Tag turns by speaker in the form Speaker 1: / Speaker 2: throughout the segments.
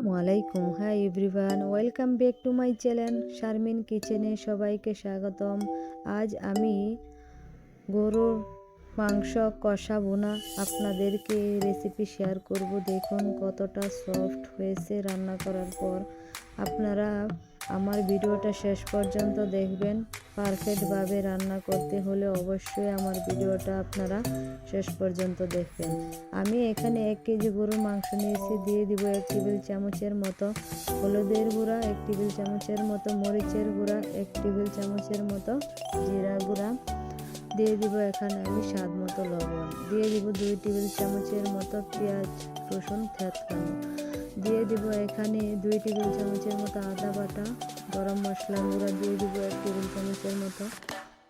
Speaker 1: আসসালামু আলাইকুম। Hi everyone welcome back to my channel Sharmin কিচেনে সবাইকে স্বাগতম। আজ আমি গরুর মাংস কষা বোনা আপনাদেরকে রেসিপি শেয়ার করব। দেখুন কতটা সফট হয়েছে রান্না করার পর। আপনারা আমার ভিডিওটা শেষ পর্যন্ত দেখবেন। পারফেক্টভাবে রান্না করতে হলে অবশ্যই আমার ভিডিওটা আপনারা শেষ পর্যন্ত দেখবেন। আমি এখানে এক কেজি গরুর মাংস নিয়েছি, দিয়ে দিব এক টেবিল চামচের মতো হলুদের গুঁড়া, এক টেবিল চামচের মতো মরিচের গুঁড়া, এক টেবিল চামচের মতো জিরা গুঁড়া। দিয়ে দিব এখানে আমি স্বাদ মতো লবণ। দিয়ে দিব দুই টেবিল চামচের মতো পেঁয়াজ, রসুন, থেতকানো। দিয়ে দিব এখানে দুই টেবিল চামচের মতো আদা বাটা, গরম মশলা গুঁড়া দিয়ে দিব এক টেবিল চামচের মতো।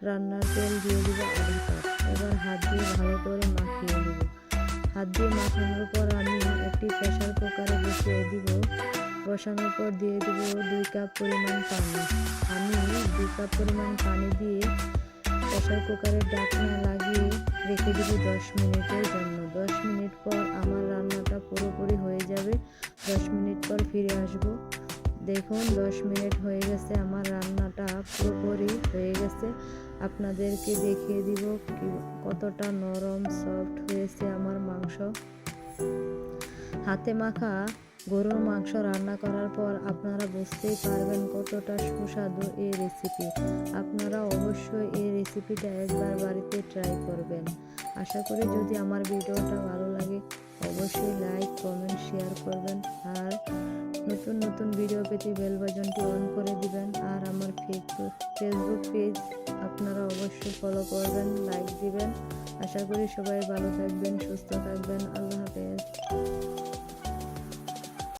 Speaker 1: রান্নার তেল দিয়ে দিব আধা কাপ এবার হাত দিয়ে ভালো করে মাখিয়ে দিব হাত দিয়ে মাখানোর পর আমি একটি প্রেশার কুকারে বসিয়ে দিব। বসানোর পর দিয়ে দিব দুই কাপ পরিমাণ পানি। আমি দুই কাপ পরিমাণ পানি দিয়ে প্রেশার কুকারের ঢাকনা লাগিয়ে রেখে দিব দশ মিনিটের জন্য। দশ পর ফিরে আসব। দেখুন, দশ মিনিট হয়ে গেছে, আমার রান্নাটা পুরোপুরি হয়ে গেছে। আপনাদেরকে দেখিয়ে দিব কতটা নরম সফট হয়েছে আমার মাংস। হাতে মাখা গরুর মাংস রান্না করার পর আপনারা বুঝতেই পারবেন কতটা সুস্বাদু এই রেসিপি আপনারা অবশ্যই এই রেসিপিটা একবার বাড়িতে ট্রাই করবেন। আশা করি যদি আমার ভিডিওটা ভালো লাগে অবশ্যই লাইক কমেন্ট শেয়ার করবেন। আর নতুন নতুন ভিডিও পেতে বেল বাজনটি অন করে দিবেন। আর আমার ফেসবুক ফেসবুক পেজ আপনারা অবশ্যই ফলো করবেন লাইক দিবেন। আশা করি সবাই ভালো থাকবেন, সুস্থ থাকবেন।